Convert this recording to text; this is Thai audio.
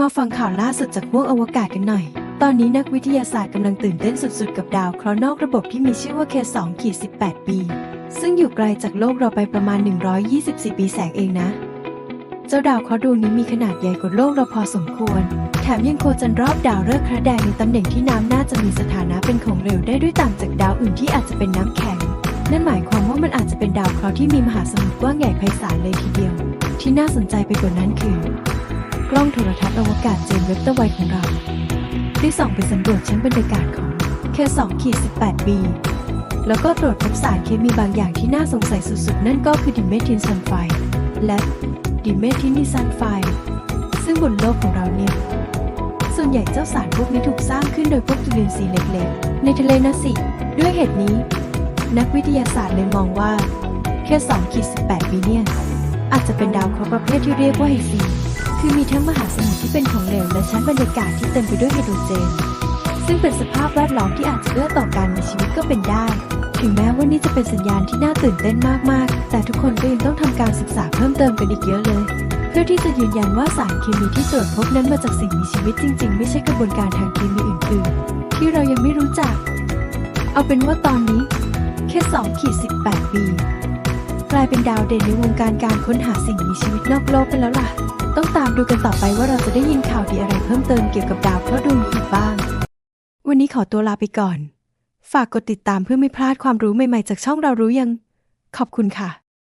มาฟังข่าวล่าสุดจากพวกอวกาศกันหน่อย ตอนนี้นักวิทยาศาสตร์กำลังตื่นเต้นสุดๆ กับดาวเคราะห์นอกระบบที่มีชื่อว่า K2 ขีด18ปีซึ่งอยู่ไกลจากโลกเราไปประมาณ 124 ปีแสงเองนะ เจ้าดาวเคราะห์ดวงนี้มีขนาดใหญ่กว่าโลกเราพอสมควร แถมยังโคจรรอบดาวฤกษ์พระแดงในตำแหน่งที่น้ำน่าจะมีสถานะเป็นของเหลวได้ด้วยต่างจากดาวอื่นที่อาจจะเป็นน้ำแข็ง นั่นหมายความว่ามันอาจจะเป็นดาวเคราะห์ที่มีมหาสมุทรกว้างใหญ่ไพศาลเลยทีเดียว ที่น่าสนใจไปกว่านั้นคือ กล้องโทรทัศน์อวกาศเจมส์เว็บเตอร์ไวของเราได้ส่องไปสำรวจชั้นบรรยากาศของแค่2ขีด18ปีแล้วก็ตรวจพบสารเคมีบางอย่างที่น่าสงสัยสุดๆ นั่นก็คือดิเมทินซัลไฟด์และดิเมทินิซัลไฟด์ซึ่งบนโลกของเราเนี่ย ส่วนใหญ่เจ้าสารพวกนี้ถูกสร้างขึ้นโดยพวกจุลินทรีย์เล็กๆ ในทะเลนะสิด้วยเหตุนี้ นักวิทยาศาสตร์เลยมองว่าแค่2ขีด18ปีเนี่ย จะเป็นดาวเคราะห์ประเภทที่เรียกว่าไฮซีคือมีทั้งมหาสมุทรที่เป็นของเหลวและชั้นบรรยากาศที่เต็มไปด้วยไฮโดรเจน ซึ่งเป็นสภาพแวดล้อมที่อาจจะเอื้อต่อการมีชีวิตก็เป็นได้ ถึงแม้ว่านี่จะเป็นสัญญาณที่น่าตื่นเต้นมากๆ แต่ทุกคนก็ยังต้องทำการศึกษาเพิ่มเติมกันอีกเยอะเลย เพื่อที่จะยืนยันว่าสารเคมีที่ตรวจพบนั้นมาจากสิ่งมีชีวิตจริง ๆ ไม่ใช่กระบวนการทางเคมีอื่น ๆ ที่เรายังไม่รู้จัก เอาเป็นว่าตอนนี้แค่2ขีด18ปี กลายเป็นดาวเด่นในวงการการค้นหาสิ่งมีชีวิตนอกโลกไปแล้วล่ะ ต้องตามดูกันต่อไปว่าเราจะได้ยินข่าวดีอะไรเพิ่มเติมเกี่ยวกับดาวเคราะห์ดวงอีกบ้าง วันนี้ขอตัวลาไปก่อน ฝากกดติดตามเพื่อไม่พลาดความรู้ใหม่ๆ จากช่องเรารู้ยัง ขอบคุณค่ะ